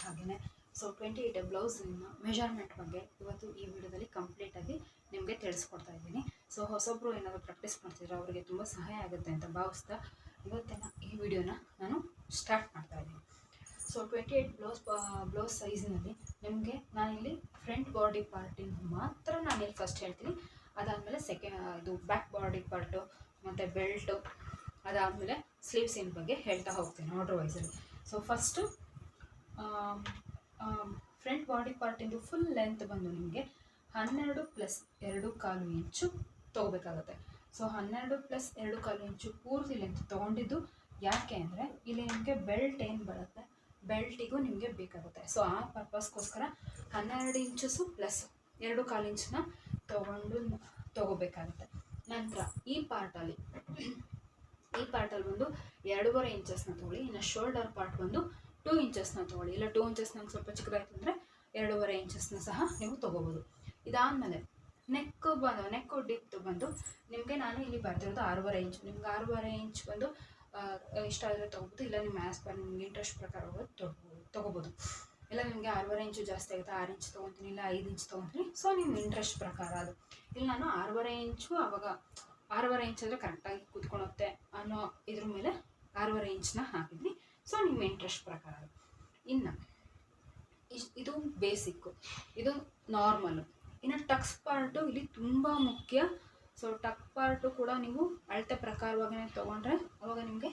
ಚಾನಲಲ್ಲಿ ಹಾಗೆ so twenty eight ಬ್ಲೌಸಿನ ಮೆಜರ್ಮೆಂಟ್ ಬಗ್ಗೆ ಇವತ್ತು ಈ ವಿಡಿಯೋದಲ್ಲಿ ಕಂಪ್ಲೀಟಾಗಿ ನಿಮಗೆ ತಿಳಿಸ್ಕೊಡ್ತಾ ಇದ್ದೀನಿ. ಸೊ ಹೊಸೊಬ್ಬರು ಏನಾದರೂ ಪ್ರಾಕ್ಟೀಸ್ ಮಾಡ್ತಿದ್ರೆ ಅವರಿಗೆ ತುಂಬ ಸಹಾಯ ಆಗುತ್ತೆ ಅಂತ ಭಾವಿಸ್ತಾ ಇವತ್ತಿನ ಈ ವಿಡಿಯೋನ ನಾನು ಸ್ಟಾರ್ಟ್ ಮಾಡ್ತಾ ಇದ್ದೀನಿ. So twenty eight blouse blouse ಸೈಜ್ನಲ್ಲಿ ನಿಮಗೆ ನಾನಿಲ್ಲಿ ಫ್ರಂಟ್ ಬಾಡಿ ಪಾರ್ಟಿನ ಮಾತ್ರ ನಾನಿಲ್ಲಿ ಫಸ್ಟ್ ಹೇಳ್ತೀನಿ. ಅದಾದಮೇಲೆ ಸೆಕೆಂಡ್ ಇದು ಬ್ಯಾಕ್ ಬಾಡಿ ಪಾರ್ಟು ಮತ್ತು ಬೆಲ್ಟು ಅದಾದಮೇಲೆ ಸ್ಲೀವ್ಸಿನ ಬಗ್ಗೆ ಹೇಳ್ತಾ ಹೋಗ್ತೀನಿ ಆರ್ಡ್ರ್ ವೈಸಲ್ಲಿ ಸೊ ಫಸ್ಟು ಫ್ರಂಟ್ ಬಾಡಿ ಪಾರ್ಟಿಂದು ಫುಲ್ ಲೆಂತ್ ಬಂದು ನಿಮಗೆ ಹನ್ನೆರಡು ಪ್ಲಸ್ ಎರಡು ಕಾಲು ಇಂಚು ತೊಗೋಬೇಕಾಗುತ್ತೆ. ಸೊ ಹನ್ನೆರಡು ಪ್ಲಸ್ ಎರಡು ಕಾಲು ಇಂಚು ಪೂರ್ತಿ ಲೆಂತ್ ತೊಗೊಂಡಿದ್ದು ಯಾಕೆ ಅಂದರೆ ಇಲ್ಲಿ ನಿಮಗೆ ಬೆಲ್ಟ್ ಏನು ಬರುತ್ತೆ? ಬೆಲ್ಟಿಗೂ ನಿಮಗೆ ಬೇಕಾಗುತ್ತೆ. ಸೊ ಆ ಪರ್ಪಸ್ಗೋಸ್ಕರ ಹನ್ನೆರಡು ಇಂಚಸ್ಸು ಪ್ಲಸ್ ಎರಡು ಕಾಲು ಇಂಚನ್ನ ತೊಗೊಂಡು ತೊಗೋಬೇಕಾಗುತ್ತೆ. ನಂತರ ಈ ಪಾರ್ಟಲ್ಲಿ ಈ ಪಾರ್ಟಲ್ಲಿ ಬಂದು ಎರಡೂವರೆ ಇಂಚಸ್ನ ತೊಗೊಳ್ಳಿ. ಇನ್ನು ಶೋಲ್ಡರ್ ಪಾರ್ಟ್ ಬಂದು ಟೂ ಇಂಚಸ್ನ ತೊಗೊಳ್ಳಿ. ಇಲ್ಲ, ಟೂ ಇಂಚಸ್ ನಂಗೆ ಸ್ವಲ್ಪ ಚಿಕ್ಕದಾಯ್ತು ಅಂದರೆ ಎರಡೂವರೆ ಇಂಚಸ್ನ ಸಹ ನೀವು ತೊಗೋಬೋದು. ಇದಾದಮೇಲೆ ನೆಕ್ ಬಂದು ನೆಕ್ ಡಿಪ್ ಬಂದು ನಿಮಗೆ ನಾನು ಇಲ್ಲಿ ಬರ್ತಿರೋದು ಆರೂವರೆ ಇಂಚು. ನಿಮ್ಗೆ ಆರೂವರೆ ಇಂಚ್ ಬಂದು ಇಷ್ಟ ಆದರೆ ತೊಗೋಬೋದು, ಇಲ್ಲ ನಿಮ್ಮ ಆ್ಯಸ್ ಪರ್ ನಿಮ್ಗೆ ಇಂಟ್ರೆಸ್ಟ್ ಪ್ರಕಾರ ಹೋಗೋದು ತೊಗೋಬೋದು ತೊಗೋಬೋದು. ಇಲ್ಲ, ನಿಮಗೆ ಆರೂವರೆ ಇಂಚು ಜಾಸ್ತಿ ಆಗುತ್ತೆ, ಆರು ಇಂಚ್ ತೊಗೊತೀನಿ, ಇಲ್ಲ ಐದು ಇಂಚ್ ತೊಗೊತೀನಿ. ಸೊ ನಿಮ್ಮ ಇಂಟ್ರೆಸ್ಟ್ ಪ್ರಕಾರ ಅದು. ಇಲ್ಲಿ ನಾನು ಆರೂವರೆ ಇಂಚು ಆವಾಗ ಆರೂವರೆ ಇಂಚ್ ಅಂದರೆ ಕರೆಕ್ಟಾಗಿ ಕೂತ್ಕೊಳತ್ತೆ ಅನ್ನೋ ಇದ್ರ ಮೇಲೆ ಆರೂವರೆ ಇಂಚನ್ನ ಹಾಕಿದ್ವಿ ಸೊ ನಿಮ್ಮ ಇಂಟ್ರೆಸ್ಟ್ ಪ್ರಕಾರ. ಇನ್ನು ಇದು ಬೇಸಿಕ್ಕು ಇದು ನಾರ್ಮಲ್ಲು ಇನ್ನು ಟಕ್ಸ್ ಪಾರ್ಟು ಇಲ್ಲಿ ತುಂಬ ಮುಖ್ಯ. ಸೊ ಟಕ್ ಪಾರ್ಟು ಕೂಡ ನೀವು ಅಳತೆ ಪ್ರಕಾರವಾಗಿಯೇ ತೊಗೊಂಡ್ರೆ ಅವಾಗ ನಿಮಗೆ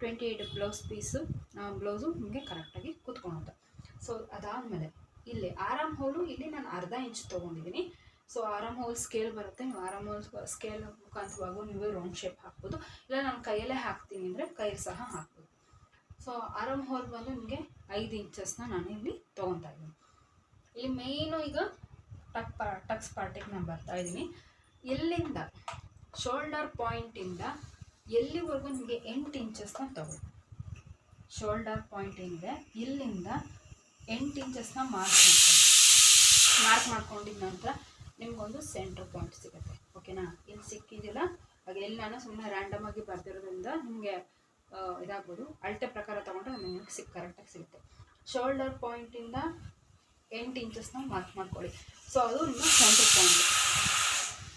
twenty eight blouse piece blouse ನಿಮಗೆ ಕರೆಕ್ಟಾಗಿ ಕೂತ್ಕೊಳುತ್ತೆ. ಸೊ ಅದಾದಮೇಲೆ, ಇಲ್ಲಿ ಆರಾಮ್ ಹೋಲು ಇಲ್ಲಿ ನಾನು ಅರ್ಧ ಇಂಚ್ ತೊಗೊಂಡಿದ್ದೀನಿ ಸೊ ಆರಾಮ್ ಹೋಲ್ ಸ್ಕೇಲ್ ಬರುತ್ತೆ. ನೀವು ಆರಾಮ್ ಹೋಲ್ ಸ್ಕೇಲ್ ಮುಖಾಂತರವಾಗೂ ನೀವು ರೌಂಡ್ ಶೇಪ್ ಹಾಕ್ಬೋದು. ಇಲ್ಲ, ನಾನು ಕೈಯಲ್ಲೇ ಹಾಕ್ತೀನಿ ಅಂದರೆ ಕೈ ಸಹ ಹಾಕ್ಬೋದು. ಸೊ ಆರಾಮ್ ಹೋಲ್ ಬಂದು ನಿಮಗೆ ಐದು ಇಂಚಸ್ನ ನಾನು ಇಲ್ಲಿ ತೊಗೊತಾ ಇದ್ದೀನಿ. ಇಲ್ಲಿ ಮೇಯ್ನು ಈಗ ಟಕ್ ಪಾ ಟಕ್ಸ್ ಪಾರ್ಟಿಗೆ ನಾನು ಬರ್ತಾ ಇದ್ದೀನಿ. ಎಲ್ಲಿಂದ? ಶೋಲ್ಡರ್ ಪಾಯಿಂಟಿಂದ ಎಲ್ಲಿವರೆಗೂ ನಿಮಗೆ ಎಂಟು ಇಂಚಸ್ನ ತಗೊಳ್ಳಿ. ಶೋಲ್ಡರ್ ಪಾಯಿಂಟ್ ಏನಿದೆ ಇಲ್ಲಿಂದ ಎಂಟು ಇಂಚಸ್ನ ಮಾರ್ಕ್ ಮಾಡ್ಕೊಳ್ಳಿ. ಮಾರ್ಕ್ ಮಾಡ್ಕೊಂಡಿದ ನಂತರ ನಿಮಗೊಂದು ಸೆಂಟ್ರ್ ಪಾಯಿಂಟ್ ಸಿಗುತ್ತೆ. ಓಕೆನಾ ಇಲ್ಲಿ ಸಿಕ್ಕಿದಿಲ್ಲ ಹಾಗೆ ಎಲ್ಲಿ ನಾನು ಸುಮ್ಮನೆ ರ್ಯಾಂಡಮ್ ಆಗಿ ಬರ್ತಿರೋದ್ರಿಂದ ನಿಮಗೆ ಇದಾಗ್ಬೋದು. ಅಳತೆ ಪ್ರಕಾರ ತೊಗೊಂಡ್ರೆ ನಿಮಗೆ ಸಿಕ್ ಕರೆಕ್ಟಾಗಿ ಸಿಗುತ್ತೆ. ಶೋಲ್ಡರ್ ಪಾಯಿಂಟಿಂದ ಎಂಟು ಇಂಚಸ್ನ ಮಾರ್ಕ್ ಮಾಡ್ಕೊಳ್ಳಿ. ಸೊ ಅದು ನಿಮ್ಮ ಸೆಂಟ್ರ್ ಪಾಯಿಂಟ್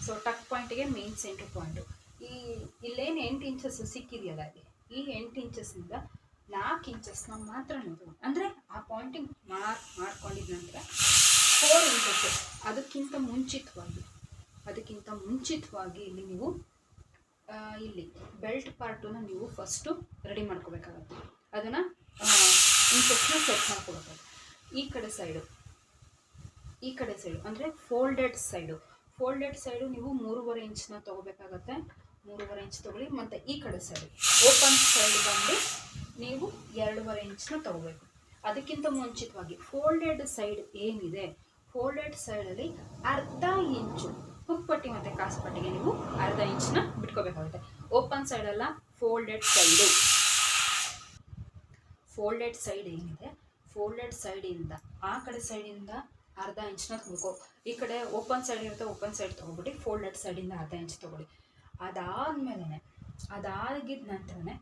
ಸೊ ಟಕ್ ಪಾಯಿಂಟಿಗೆ ಮೇನ್ ಸೆಂಟ್ರ್ ಪಾಯಿಂಟು ಈ, ಇಲ್ಲೇನು ಎಂಟು ಇಂಚಸ್ ಸಿಕ್ಕಿದೆಯಲ್ಲ ಈ ಎಂಟು ಇಂಚಸ್ಸಿಂದ ನಾಲ್ಕು ಇಂಚಸ್ನ ಮಾತ್ರ ನೀವು ಅಂದರೆ ಆ ಪಾಯಿಂಟಿಂಗ್ ಮಾರ್ಕ್ ಮಾಡ್ಕೊಂಡಿದ ನಂತರ ಫೋರ್ ಇಂಚಸ್ ಅದಕ್ಕಿಂತ ಮುಂಚಿತವಾಗಿ ಅದಕ್ಕಿಂತ ಮುಂಚಿತವಾಗಿ ಇಲ್ಲಿ ನೀವು ಇಲ್ಲಿ ಬೆಲ್ಟ್ ಪಾರ್ಟನ್ನ ನೀವು ಫಸ್ಟು ರೆಡಿ ಮಾಡ್ಕೋಬೇಕಾಗತ್ತೆ. ಅದನ್ನು ಇಂಚಸ್ನ ಸೆಟ್ ಮಾಡ್ಕೋಬೇಕಾಗುತ್ತೆ. ಈ ಕಡೆ ಸೈಡು ಈ ಕಡೆ ಸೈಡು ಅಂದರೆ ಫೋಲ್ಡೆಡ್ ಸೈಡು ಫೋಲ್ಡೆಡ್ ಸೈಡು ನೀವು ಮೂರುವರೆ ಇಂಚನ್ನ ತೊಗೋಬೇಕಾಗತ್ತೆ. ಮೂರುವರೆ ಇಂಚ್ ತೊಗೊಳ್ಳಿ, ಮತ್ತು ಈ ಕಡೆ ಸೈಡು ಓಪನ್ ಸೈಡ್ ಬಂದು ನೀವು ಎರಡೂವರೆ ಇಂಚನ್ನ ತೊಗೋಬೇಕು. ಅದಕ್ಕಿಂತ ಮುಂಚಿತವಾಗಿ ಫೋಲ್ಡೆಡ್ ಸೈಡ್ ಏನಿದೆ? ಫೋಲ್ಡೆಡ್ ಸೈಡಲ್ಲಿ ಅರ್ಧ ಇಂಚು ಹುಕ್ಕುಪಟ್ಟಿ ಮತ್ತು ಕಾಸುಪಟ್ಟಿಗೆ ನೀವು ಅರ್ಧ ಇಂಚನ್ನ ಬಿಟ್ಕೋಬೇಕಾಗುತ್ತೆ. ಓಪನ್ ಸೈಡಲ್ಲ ಫೋಲ್ಡೆಡ್ ಸೈಡು ಫೋಲ್ಡೆಡ್ ಸೈಡ್ ಏನಿದೆ? ಫೋಲ್ಡೆಡ್ ಸೈಡಿಂದ ಆ ಕಡೆ ಸೈಡಿಂದ ಅರ್ಧ ಇಂಚನ್ನ ತಗೋಕೋ ಈ ಕಡೆ ಓಪನ್ ಸೈಡ್ ಇರುತ್ತೆ ಓಪನ್ ಸೈಡ್ ತೊಗೊಬಿಟ್ಟು ಫೋಲ್ಡೆಡ್ ಸೈಡಿಂದ ಅರ್ಧ ಇಂಚ್ ತೊಗೊಳ್ಳಿ. ಅದಾದಮೇಲೆ ಅದಾಗಿದ್ದ ನಂತರನೇ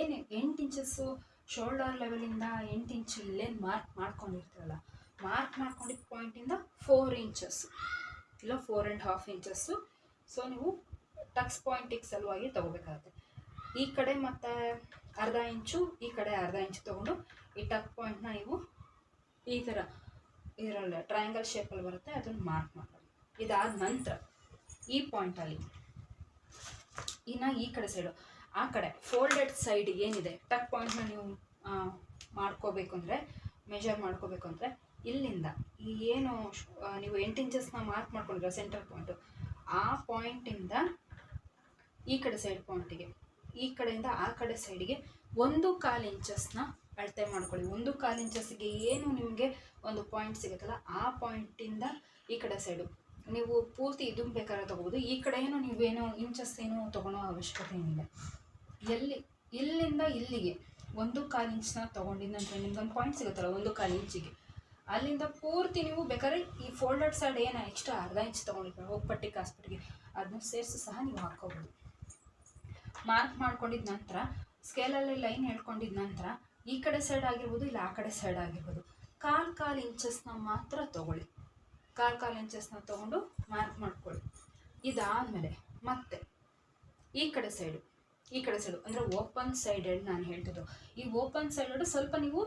ಏನು ಎಂಟು ಇಂಚಸ್ಸು ಶೋಲ್ಡರ್ ಲೆವೆಲಿಂದ ಎಂಟು ಇಂಚು ಇಲ್ಲೇನು ಮಾರ್ಕ್ ಮಾಡ್ಕೊಂಡಿರ್ತೀರಲ್ಲ ಮಾರ್ಕ್ ಮಾಡ್ಕೊಂಡಿದ್ದ ಪಾಯಿಂಟಿಂದ ಫೋರ್ ಇಂಚಸ್ ಇಲ್ಲ four and half inches so ನೀವು ಟಕ್ಸ್ ಪಾಯಿಂಟಿಗೆ ಸಲುವಾಗಿ ತೊಗೋಬೇಕಾಗುತ್ತೆ. ಈ ಕಡೆ ಮತ್ತು ಅರ್ಧ ಇಂಚು ಈ ಕಡೆ ಅರ್ಧ ಇಂಚು ತೊಗೊಂಡು ಈ ಟಕ್ ಪಾಯಿಂಟ್ನ ನೀವು ಈ ಥರ ಇದರಲ್ಲಿ ಟ್ರಯಾಂಗಲ್ ಶೇಪಲ್ಲಿ ಬರುತ್ತೆ, ಅದನ್ನು ಮಾರ್ಕ್ ಮಾಡ್ಕೊಳ್ಳಿ. ಇದಾದ ನಂತರ ಈ ಪಾಯಿಂಟಲ್ಲಿ ಇನ್ನು ಈ ಕಡೆ ಸೈಡು ಆ ಕಡೆ ಫೋಲ್ಡೆಡ್ ಸೈಡ್ ಏನಿದೆ ಟಕ್ ಪಾಯಿಂಟ್ನ ನೀವು ಮಾಡ್ಕೋಬೇಕು ಅಂದರೆ ಮೆಜರ್ ಮಾಡ್ಕೋಬೇಕು ಅಂದರೆ ಇಲ್ಲಿಂದ ಈ ಏನು ನೀವು ಎಂಟು ಇಂಚಸ್ನ ಮಾರ್ಕ್ ಮಾಡ್ಕೊಂಡಿರೋ ಸೆಂಟರ್ ಪಾಯಿಂಟು ಆ ಪಾಯಿಂಟಿಂದ ಈ ಕಡೆ ಸೈಡ್ ಪಾಯಿಂಟಿಗೆ ಈ ಕಡೆಯಿಂದ ಆ ಕಡೆ ಸೈಡಿಗೆ ಒಂದು ಕಾಲು ಇಂಚಸ್ನ ಅಳತೆ ಮಾಡ್ಕೊಳ್ಳಿ. ಒಂದು ಕಾಲು ಇಂಚಸ್ಗೆ ಏನು ನಿಮಗೆ ಒಂದು ಪಾಯಿಂಟ್ ಸಿಗುತ್ತಲ್ಲ, ಆ ಪಾಯಿಂಟಿಂದ ಈ ಕಡೆ ಸೈಡು ನೀವು ಪೂರ್ತಿ ಇದು ಬೇಕಾದ್ರೆ ತೊಗೋಬೋದು. ಈ ಕಡೆ ಏನು ನೀವೇನು ಇಂಚಸ್ ಏನು ತೊಗೊಳೋ ಅವಶ್ಯಕತೆ ಏನಿಲ್ಲ. ಎಲ್ಲಿ, ಇಲ್ಲಿಂದ ಇಲ್ಲಿಗೆ ಒಂದು ಕಾಲು ಇಂಚನ್ನ ತೊಗೊಂಡಿದ ನಂತರ ನಿಮ್ಗೊಂದು ಪಾಯಿಂಟ್ ಸಿಗುತ್ತಲ್ಲ, ಒಂದು ಕಾಲು ಇಂಚಿಗೆ ಅಲ್ಲಿಂದ ಪೂರ್ತಿ ನೀವು ಬೇಕಾದ್ರೆ ಈ ಫೋಲ್ಡರ್ ಸೈಡ್ ಏನು ಎಕ್ಸ್ಟ್ರಾ ಅರ್ಧ ಇಂಚ್ ತೊಗೊಂಡಿರ್ತಾರೆ ಹೋಗ್ಪಟ್ಟಿ ಕಾಸ್ಪಟ್ಟಿಗೆ ಅದನ್ನ ಸೇರಿಸಿ ಸಹ ನೀವು ಹಾಕ್ಕೋಬೋದು ಮಾರ್ಕ್ ಮಾಡ್ಕೊಂಡಿದ ನಂತರ ಸ್ಕೇಲಲ್ಲಿ ಲೈನ್ ಹೇಳ್ಕೊಂಡಿದ್ದ ನಂತರ, ಈ ಕಡೆ ಸೈಡ್ ಆಗಿರ್ಬೋದು, ಇಲ್ಲ ಆ ಕಡೆ ಸೈಡ್ ಆಗಿರ್ಬೋದು. ಕಾಲು ಕಾಲು ಇಂಚಸ್ನ ಮಾತ್ರ ತಗೊಳ್ಳಿ. ಕಾಲು ಕಾಲು ಇಂಚಸ್ನ ತೊಗೊಂಡು ಮಾರ್ಕ್ ಮಾಡ್ಕೊಳ್ಳಿ. ಇದಾದಮೇಲೆ ಮತ್ತೆ ಈ ಕಡೆ ಸೈಡು ಈ ಕಡೆ ಸೈಡು ಅಂದರೆ ಓಪನ್ ಸೈಡೆಡ್ ನಾನು ಹೇಳ್ತಿದ್ದು. ಈ ಓಪನ್ ಸೈಡೆಡ್ ಸ್ವಲ್ಪ ನೀವು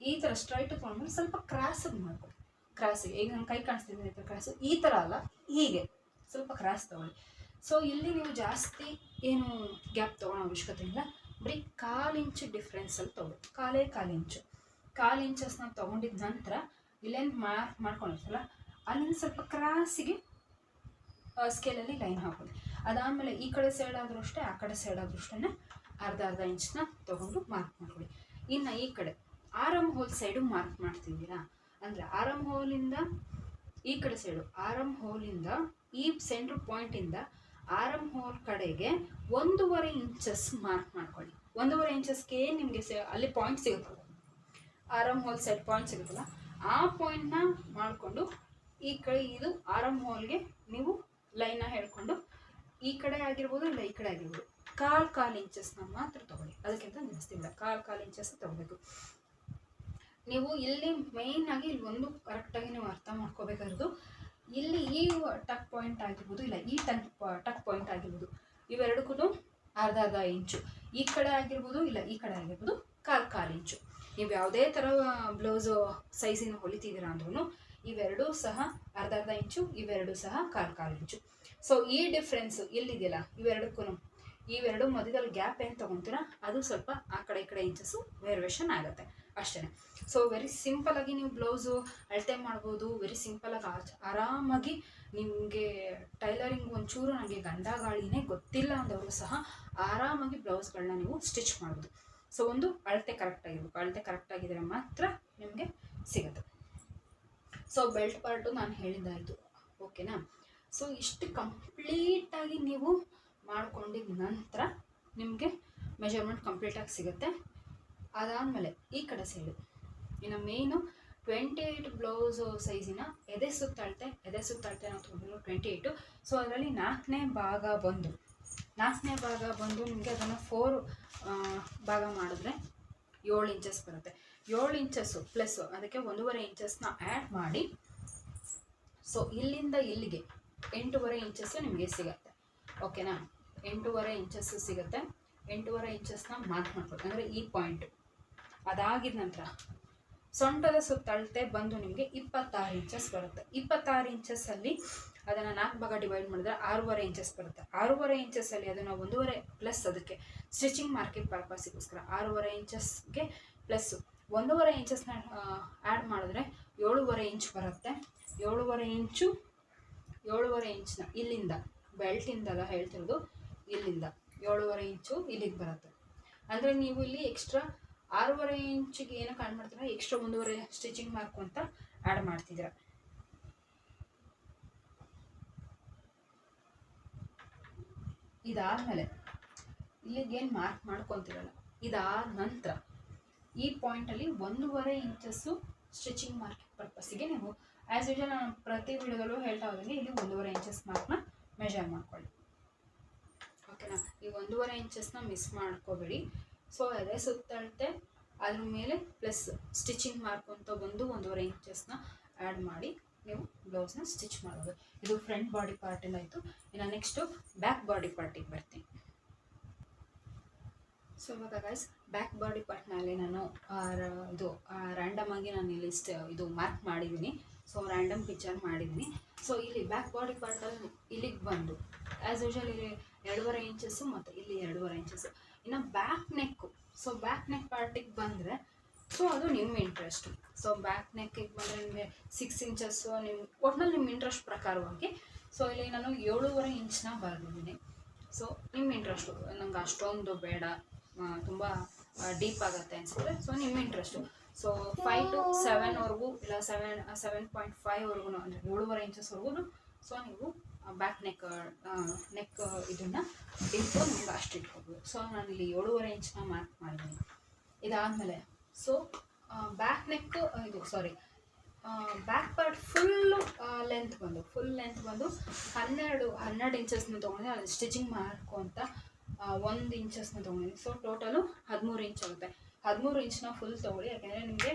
ಈ ಥರ ಸ್ಟ್ರೈಟ್ ತೊಗೊಂಡ್ಮೇಲೆ ಸ್ವಲ್ಪ ಕ್ರಾಸಿಗೆ ಮಾಡ್ಕೊಳ್ಳಿ ಕ್ರಾಸಿಗೆ ಈಗ ನನ್ನ ಕೈ ಕಾಣಿಸ್ತಿದೆ ಕ್ರಾಸು ಈ ಥರ ಅಲ್ಲ, ಹೀಗೆ. ಸ್ವಲ್ಪ ಕ್ರಾಸ್ ತೊಗೊಳ್ಳಿ. ಸೊ ಇಲ್ಲಿ ನೀವು ಜಾಸ್ತಿ ಏನು ಗ್ಯಾಪ್ ತೊಗೊಳೋ ಅವಶ್ಯಕತೆ ಇಲ್ಲ. ಬರೀ ಕಾಲು ಇಂಚು ಡಿಫ್ರೆನ್ಸಲ್ಲಿ ತೊಗೊಳ್ಳಿ. ಕಾಲೇ ಕಾಲು ಇಂಚು. ಕಾಲು ಇಂಚಸ್ನ ತೊಗೊಂಡಿದ ನಂತರ ಇಲ್ಲೇನು ಮಾರ್ಕ್ ಮಾಡ್ಕೊಂಡಿರ್ತಲ್ಲ ಅಲ್ಲಿಂದ ಸ್ವಲ್ಪ ಕ್ರಾಸಿಗೆ ಸ್ಕೇಲಲ್ಲಿ ಲೈನ್ ಹಾಕೊಳ್ಳಿ. ಅದಾದಮೇಲೆ ಈ ಕಡೆ ಸೈಡ್ ಆದರೂ ಅಷ್ಟೇ, ಆ ಕಡೆ ಸೈಡ್ ಆದರೂ ಅಷ್ಟೇ ಅರ್ಧ ಅರ್ಧ ಇಂಚನ್ನ ತೊಗೊಂಡು ಮಾರ್ಕ್ ಮಾಡ್ಕೊಳ್ಳಿ ಇನ್ನು ಈ ಕಡೆ. ಆರಮ್ ಹೋಲ್ ಸೈಡು ಮಾರ್ಕ್ ಮಾಡ್ತಿದ್ದೀರಾ ಅಂದರೆ ಆರಮ್ ಹೋಲಿಂದ ಈ ಕಡೆ ಸೈಡು ಆರಮ್ ಹೋಲಿಂದ ಈ ಸೆಂಟ್ರ್ ಪಾಯಿಂಟಿಂದ ಆರಮ್ ಹೋಲ್ ಕಡೆಗೆ ಒಂದೂವರೆ ಇಂಚಸ್ ಮಾರ್ಕ್ ಮಾಡ್ಕೊಳ್ಳಿ. ಒಂದೂವರೆ ಇಂಚಸ್ಗೆ ನಿಮಗೆ ಅಲ್ಲಿ ಪಾಯಿಂಟ್ ಸಿಗುತ್ತಲ್ಲ? ಆರಮ್ ಹೋಲ್ ಸೈಡ್ ಪಾಯಿಂಟ್ ಸಿಗುತ್ತಲ್ಲ? ಆ ಪಾಯಿಂಟ್ನ ಮಾಡಿಕೊಂಡು ಈ ಕಡೆ ಇದು ಆರಮ್ ಹೋಲ್ಗೆ ನೀವು ಲೈನ್ನ ಹೇಳ್ಕೊಂಡು ಈ ಕಡೆ ಆಗಿರ್ಬೋದು ಇಲ್ಲ ಈ ಕಡೆ ಆಗಿರ್ಬೋದು. ಕಾಲು ಕಾಲು ಇಂಚಸ್ನ ಮಾತ್ರ ತೊಗೊಳ್ಳಿ. ಅದಕ್ಕಿಂತ ಜಾಸ್ತಿ ಇಲ್ಲ. ಕಾಲು ಕಾಲು ಇಂಚಸ್ ತೊಗೋಬೇಕು ನೀವು ಇಲ್ಲಿ ಮೇಯ್ನ್ ಆಗಿ ಇಲ್ಲಿ ಒಂದು ಕರೆಕ್ಟಾಗಿ ನೀವು ಅರ್ಥ ಮಾಡ್ಕೋಬೇಕಾಗಿರೋದು. ಇಲ್ಲಿ ಈ ಟಕ್ ಪಾಯಿಂಟ್ ಆಗಿರ್ಬೋದು, ಇಲ್ಲ ಈ ಟಕ್ ಟಕ್ ಪಾಯಿಂಟ್ ಆಗಿರ್ಬೋದು ಇವೆರಡಕ್ಕೂ ಅರ್ಧ ಅರ್ಧ ಇಂಚು ಈ ಕಡೆ ಆಗಿರ್ಬೋದು, ಇಲ್ಲ ಈ ಕಡೆ ಆಗಿರ್ಬೋದು, ಕಾಲು ಕಾಲು ಇಂಚು ನೀವು ಯಾವುದೇ ಥರ ಬ್ಲೌಸು ಸೈಜಿನ ಹೊಲಿತಿದ್ದೀರಾ ಅಂದ್ರೂ ಇವೆರಡೂ ಸಹ ಅರ್ಧ ಅರ್ಧ ಇಂಚು ಇವೆರಡು ಸಹ ಕಾಲು ಕಾಲು ಇಂಚು ಸೊ ಈ ಡಿಫ್ರೆನ್ಸ್ ಎಲ್ಲಿದೆಯಲ್ಲ? ಇವೆರಡಕ್ಕೂ ಇವೆರಡು ಮಧ್ಯದಲ್ಲಿ ಗ್ಯಾಪ್ ಏನು ತೊಗೊತೀರಾ? ಅದು ಸ್ವಲ್ಪ ಆ ಕಡೆ ಈ ಕಡೆ ಇಂಚಸ್ಸು ವೇರಿಯೇಷನ್ ಆಗುತ್ತೆ. ಅಷ್ಟೇ ಸೊ ವೆರಿ ಸಿಂಪಲಾಗಿ ನೀವು ಬ್ಲೌಸು ಅಳತೆ ಮಾಡ್ಬೋದು. ವೆರಿ ಸಿಂಪಲಾಗಿ ಆರಾಮಾಗಿ ನಿಮಗೆ ಟೈಲರಿಂಗ್ ಒಂಚೂರು ನನಗೆ ಗಂಧ ಗಾಳಿನೇ ಗೊತ್ತಿಲ್ಲ ಅಂದವರು ಸಹ ಆರಾಮಾಗಿ ಬ್ಲೌಸ್ಗಳನ್ನ ನೀವು ಸ್ಟಿಚ್ ಮಾಡ್ಬೋದು. ಸೊ ಒಂದು ಅಳತೆ ಕರೆಕ್ಟಾಗಿರ್ಬೇಕು ಅಳತೆ ಕರೆಕ್ಟಾಗಿದ್ದರೆ ಮಾತ್ರ ನಿಮಗೆ ಸಿಗುತ್ತೆ. ಸೊ ಬೆಲ್ಟ್ ಪಾರ್ಟು ನಾನು ಹೇಳಿದ್ದಾಯಿತು ಓಕೆನಾ ಸೊ ಇಷ್ಟು ಕಂಪ್ಲೀಟಾಗಿ ನೀವು ಮಾಡ್ಕೊಂಡಿದ ನಂತರ ನಿಮಗೆ ಮೆಜರ್ಮೆಂಟ್ ಕಂಪ್ಲೀಟಾಗಿ ಸಿಗುತ್ತೆ. ಅದಾದಮೇಲೆ ಈ ಕಡೆ ಸೈಡು ಇನ್ನು ಮೇಯ್ನು ಟ್ವೆಂಟಿ ಏಯ್ಟ್ ಬ್ಲೌಸು ಸೈಜಿನ ಎದೆ ಸುತ್ತಳತೆ ಎದೆ ಸುತ್ತಳತೆ ನಾವು ತೊಗೊಂಡಿರೋ ಟ್ವೆಂಟಿ ಏಯ್ಟು ಸೊ ಅದರಲ್ಲಿ ನಾಲ್ಕನೇ ಭಾಗ ಬಂದು, ನಾಲ್ಕನೇ ಭಾಗ ಬಂದು ನಿಮಗೆ ಅದನ್ನು ಫೋರ್ ಭಾಗ ಮಾಡಿದ್ರೆ ಏಳು ಇಂಚಸ್ ಬರುತ್ತೆ. ಏಳು ಇಂಚಸ್ಸು ಪ್ಲಸ್ಸು ಅದಕ್ಕೆ ಒಂದೂವರೆ ಇಂಚಸ್ನ ಆ್ಯಡ್ ಮಾಡಿ ಸೊ ಇಲ್ಲಿಂದ ಇಲ್ಲಿಗೆ ಎಂಟೂವರೆ ಇಂಚಸ್ಸು ನಿಮಗೆ ಸಿಗುತ್ತೆ. ಓಕೆನಾ ಎಂಟೂವರೆ ಇಂಚಸ್ಸು ಸಿಗುತ್ತೆ. ಎಂಟೂವರೆ ಇಂಚಸ್ನ ಮಾರ್ಕ್ ಮಾಡ್ಬೇಕು. ಅಂದರೆ ಈ ಪಾಯಿಂಟು ಅದಾಗಿದ ನಂತರ ಸೊಂಟದ ಸುತ್ತಳತೆ ಬಂದು ನಿಮಗೆ ಇಪ್ಪತ್ತಾರು ಇಂಚಸ್ ಬರುತ್ತೆ. ಇಪ್ಪತ್ತಾರು ಇಂಚಸ್ಸಲ್ಲಿ ಅದನ್ನು ನಾಲ್ಕು ಭಾಗ ಡಿವೈಡ್ ಮಾಡಿದ್ರೆ ಆರೂವರೆ ಇಂಚಸ್ ಬರುತ್ತೆ. ಆರೂವರೆ ಇಂಚಸ್ಸಲ್ಲಿ ಅದನ್ನು ಒಂದೂವರೆ ಪ್ಲಸ್ ಅದಕ್ಕೆ ಸ್ಟಿಚಿಂಗ್ ಮಾರ್ಕಿಂಗ್ ಪರ್ಪಸ್ಗೋಸ್ಕರ ಆರೂವರೆ ಇಂಚಸ್ಗೆ ಪ್ಲಸ್ಸು ಒಂದೂವರೆ ಇಂಚಸ್ನ ಆ್ಯಡ್ ಮಾಡಿದ್ರೆ ಏಳುವರೆ ಇಂಚ್ ಬರುತ್ತೆ. ಏಳೂವರೆ ಇಂಚು ಏಳುವರೆ ಇಂಚ್ನ ಇಲ್ಲಿಂದ ಬೆಲ್ಟಿಂದಲ್ಲ ಹೇಳ್ತಿರೋದು ಇಲ್ಲಿಂದ ಏಳೂವರೆ ಇಂಚು ಇಲ್ಲಿಗೆ ಬರುತ್ತೆ. ಅಂದರೆ ನೀವು ಇಲ್ಲಿ ಎಕ್ಸ್ಟ್ರಾ ಆರೂವರೆ ಇಂಚಿಗೆ ಏನು ಕಾಣ್ ಮಾಡ್ತೀರಾ? ಎಕ್ಸ್ಟ್ರಾ ಒಂದೂವರೆ ಸ್ಟಿಚಿಂಗ್ ಮಾರ್ಕು ಅಂತ ಆ್ಯಡ್ ಮಾಡ್ತಿದ್ರ ಇದಾದಮೇಲೆ ಇಲ್ಲಿಗೇನು ಮಾರ್ಕ್ ಮಾಡ್ಕೊಂತಿರಲ್ಲ, ಇದಾದ ನಂತರ ಈ ಪಾಯಿಂಟಲ್ಲಿ ಒಂದೂವರೆ ಇಂಚಸ್ಸು ಸ್ಟಿಚಿಂಗ್ ಮಾರ್ಕ್ ಪರ್ಪಸ್ಸಿಗೆ ನೀವು ಆ್ಯಸ್ ಯೂಶಲ್ ನಾನು ಪ್ರತಿ ವಿಡಿಯೋದಲ್ಲೂ ಹೇಳ್ತಾ ಹೋದಂಗೆ ಇಲ್ಲಿ ಒಂದೂವರೆ ಇಂಚಸ್ ಮಾರ್ಕ್ನ ಮೆಜರ್ ಮಾಡ್ಕೊಳ್ಳಿ. ಓಕೆನಾ ಈ ಒಂದೂವರೆ ಇಂಚಸ್ನ ಮಿಸ್ ಮಾಡ್ಕೋಬೇಡಿ. ಸೊ ಅದೇ ಸುತ್ತಳತೆ ಅದ್ರ ಮೇಲೆ ಪ್ಲಸ್ ಸ್ಟಿಚಿಂಗ್ ಮಾಡ್ಕೊತ ಬಂದು ಒಂದೂವರೆ ಇಂಚಸ್ನ ಆ್ಯಡ್ ಮಾಡಿ ನೀವು ಬ್ಲೌಸ್ನ ಸ್ಟಿಚ್ ಮಾಡೋದು ಇದು ಫ್ರಂಟ್ ಬಾಡಿ ಪಾರ್ಟಿಂದ ಆಯಿತು. ಇನ್ನು ನೆಕ್ಸ್ಟು ಬ್ಯಾಕ್ ಬಾಡಿ ಪಾರ್ಟಿಗೆ ಬರ್ತೀನಿ. ಸೊ ಇವಾಗ ಗೈಸ್ ಬ್ಯಾಕ್ ಬಾಡಿ ಪಾರ್ಟ್ನಲ್ಲಿ ನಾನು ಇದು ರ್ಯಾಂಡಮ್ ಆಗಿ ನಾನು ಇಲ್ಲಿ ಸ್ಟ್ ಇದು ಮಾರ್ಕ್ ಮಾಡಿದ್ದೀನಿ. ಸೊ ರ್ಯಾಂಡಮ್ ಪಿಕ್ಚರ್ ಮಾಡಿದ್ದೀನಿ. ಸೊ ಇಲ್ಲಿ ಬ್ಯಾಕ್ ಬಾಡಿ ಪಾರ್ಟಲ್ಲಿ ಇಲ್ಲಿಗೆ ಬಂದು ಆ್ಯಸ್ ಯೂಶಲ್ ಇಲ್ಲಿ ಎರಡೂವರೆ ಇಂಚಸ್ಸು ಮತ್ತು ಇಲ್ಲಿ ಎರಡೂವರೆ ಇಂಚಸ್ಸು ಇನ್ನು back neck so back neck ಪಾರ್ಟಿಗೆ ಬಂದರೆ ಸೊ ಅದು ನಿಮ್ಮ ಇಂಟ್ರೆಸ್ಟು ಸೊ ಬ್ಯಾಕ್ ನೆಕ್ಕಿಗೆ ಬಂದರೆ ನಿಮಗೆ ಸಿಕ್ಸ್ ಇಂಚಸ್ಸು ನಿಮ್ಮ ಒಟ್ನಲ್ಲಿ ನಿಮ್ಮ ಇಂಟ್ರೆಸ್ಟ್ ಪ್ರಕಾರವಾಗಿ ಸೊ ಇಲ್ಲಿ ನಾನು ಏಳೂವರೆ ಇಂಚ್ನ ಬರೆದಿದ್ದೀನಿ. ಸೊ ನಿಮ್ಮ ಇಂಟ್ರೆಸ್ಟು ನಂಗೆ ಅಷ್ಟೊಂದು ಬೇಡ ತುಂಬ ಡೀಪ್ ಆಗುತ್ತೆ ಅನಿಸಿದ್ರೆ ಸೊ ನಿಮ್ಮ ಇಂಟ್ರೆಸ್ಟು ಸೊ ಫೈವ್ ಟು ಸೆವೆನ್ವರೆಗೂ ಇಲ್ಲ ಸೆವೆನ್ ಸೆವೆನ್ ಪಾಯಿಂಟ್ ಫೈವ್ವರೆಗೂ ಅಂದರೆ ಏಳುವರೆ ಇಂಚಸ್ವರೆಗೂ ಸೊ ನೀವು ಬ್ಯಾಕ್ ನೆಕ್ ನೆಕ್ ಇದನ್ನು ಇಟ್ಟು ನಮ್ಗೆ ಅಷ್ಟು ಇಟ್ಕೋಬೋದು. ಸೊ ನಾನು ಇಲ್ಲಿ ಏಳುವರೆ ಇಂಚ್ನ ಮಾರ್ಕ್ ಮಾಡಿದ್ದೀನಿ. ಇದಾದಮೇಲೆ ಸೊ ಬ್ಯಾಕ್ ನೆಕ್ ಇದು sorry back part full length ಬಂದು ಫುಲ್ ಲೆಂತ್ ಬಂದು ಹನ್ನೆರಡು ಹನ್ನೆರಡು ಇಂಚಸ್ನ ತೊಗೊಂಡಿದ್ದೆ ಅದು ಸ್ಟಿಚಿಂಗ್ ಮಾರ್ಕು ಅಂತ ಒಂದು ಇಂಚಸ್ನ ತೊಗೊಂಡಿದ್ದೀನಿ. ಸೊ ಟೋಟಲು ಹದಿಮೂರು ಇಂಚ್ ಆಗುತ್ತೆ. ಹದಿಮೂರು ಇಂಚ್ನ ಫುಲ್ ತೊಗೊಳ್ಳಿ. ಯಾಕೆಂದರೆ ನಿಮಗೆ